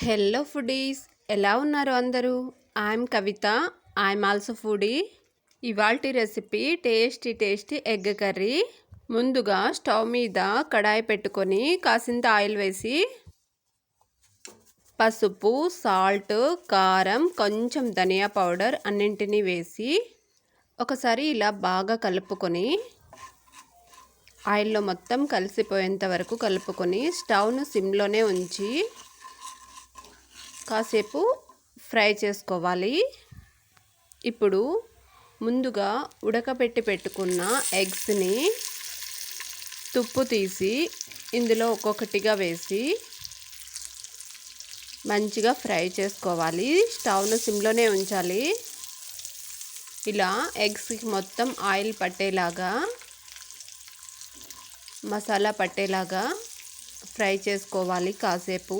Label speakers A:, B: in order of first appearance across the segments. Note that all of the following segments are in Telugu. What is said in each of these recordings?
A: Hello foodies. ఎలా ఉన్నారు అందరూ? I'm Kavitha. I'm also foodie. ఇవాల్టి recipe tasty tasty egg curry. ముందుగా స్టవ్ మీద కడాయి పెట్టుకొని కాసింత ఆయిల్ వేసి పసుపు సాల్ట్ కారం కొంచెం ధనియా పౌడర్ అన్నింటినీ వేసి ఒకసారి ఇలా బాగా కలుపుకొని ఆయిల్లో మొత్తం కలిసిపోయేంత వరకు కలుపుకొని స్టవ్ను సిమ్లోనే ఉంచి కాసేపు ఫ్రై చేసుకోవాలి. ఇప్పుడు ముందుగా ఉడకబెట్టి పెట్టుకున్న ఎగ్స్ని తుప్పు తీసి ఇందులో ఒక్కొక్కటిగా వేసి మంచిగా ఫ్రై చేసుకోవాలి. స్టవ్ను సిమ్లోనే ఉంచాలి. ఇలా ఎగ్స్కి మొత్తం ఆయిల్ పట్టేలాగా మసాలా పట్టేలాగా ఫ్రై చేసుకోవాలి కాసేపు.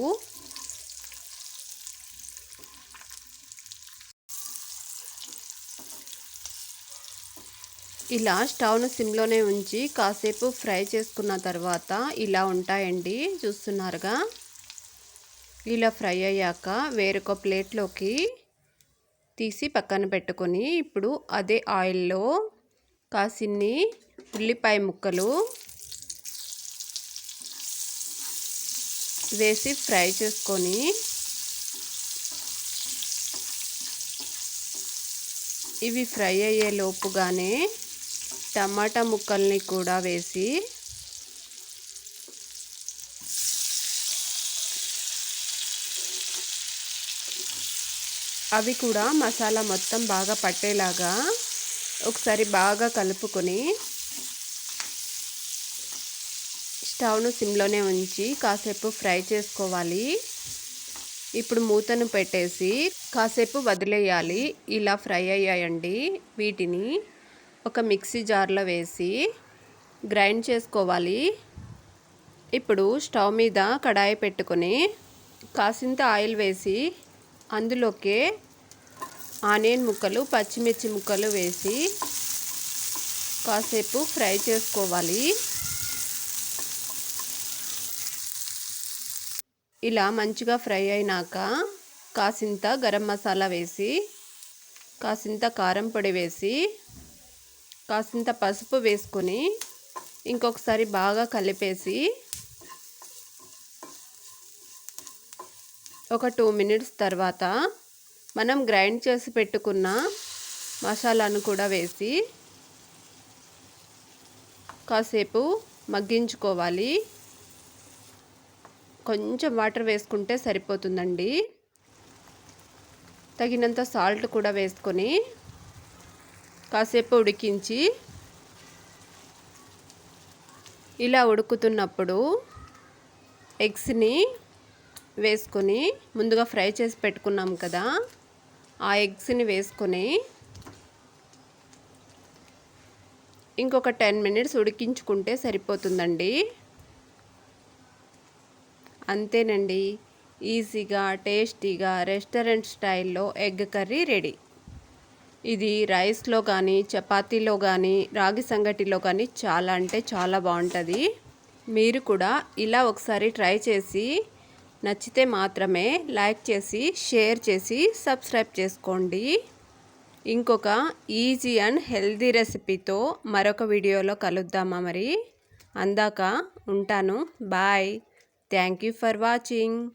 A: ఇలా స్టవ్ను సిమ్లోనే ఉంచి కాసేపు ఫ్రై చేసుకున్న తర్వాత ఇలా ఉంటాయండి. చూస్తున్నారుగా? ఇలా ఫ్రై అయ్యాక వేరొక ప్లేట్లోకి తీసి పక్కన పెట్టుకొని ఇప్పుడు అదే ఆయిల్లో కాసిన్ని ఉల్లిపాయ ముక్కలు వేసి ఫ్రై చేసుకొని ఇవి ఫ్రై అయ్యే లోపుగానే టమాటా ముక్కల్ని కూడా వేసి అవి కూడా మసాలా మొత్తం బాగా పట్టేలాగా ఒకసారి బాగా కలుపుకొని స్టవ్ను సిమ్లోనే ఉంచి కాసేపు ఫ్రై చేసుకోవాలి. ఇప్పుడు మూతను పెట్టేసి కాసేపు వదిలేయాలి. ఇలా ఫ్రై అయ్యాయండి వీటిని. ఒక మిక్సీ జార్లో వేసి గ్రైండ్ చేసుకోవాలి. ఇప్పుడు స్టవ్ మీద కడాయి పెట్టుకొని కాసింత ఆయిల్ వేసి అందులోకే ఆనియన్ ముక్కలు పచ్చిమిర్చి ముక్కలు వేసి కాసేపు ఫ్రై చేసుకోవాలి. ఇలా మంచిగా ఫ్రై అయినాక కాసింత గరం మసాలా వేసి కాసింత కారం పొడి వేసి కాసింత పసుపు వేసుకొని ఇంకొకసారి బాగా కలిపేసి ఒక టూ మినిట్స్ తర్వాత మనం గ్రైండ్ చేసి పెట్టుకున్న మసాలాను కూడా వేసి కాసేపు మగ్గించుకోవాలి. కొంచెం వాటర్ వేసుకుంటే సరిపోతుందండి. తగినంత సాల్ట్ కూడా వేసుకొని కాసేపు ఉడికించి ఇలా ఉడుకుతున్నప్పుడు ఎగ్స్ని వేసుకొని ముందుగా ఫ్రై చేసి పెట్టుకున్నాం కదా ఆ ఎగ్స్ని వేసుకొని ఇంకొక టెన్ మినిట్స్ ఉడికించుకుంటే సరిపోతుందండి. అంతేనండి. ఈజీగా టేస్టీగా రెస్టారెంట్ స్టైల్లో ఎగ్ కర్రీ రెడీ. ఇది రైస్లో కానీ చపాతీలో కానీ రాగి సంగటిలో కానీ చాలా అంటే చాలా బాగుంటుంది మీరు కూడా ఇలా ఒకసారి ట్రై చేసి నచ్చితే మాత్రమే లైక్ చేసి షేర్ చేసి సబ్స్క్రైబ్ చేసుకోండి. ఇంకొక ఈజీ అండ్ హెల్దీ రెసిపీతో మరొక వీడియోలో కలుద్దామా మరి? అందాక ఉంటాను. Bye. Thank you for watching.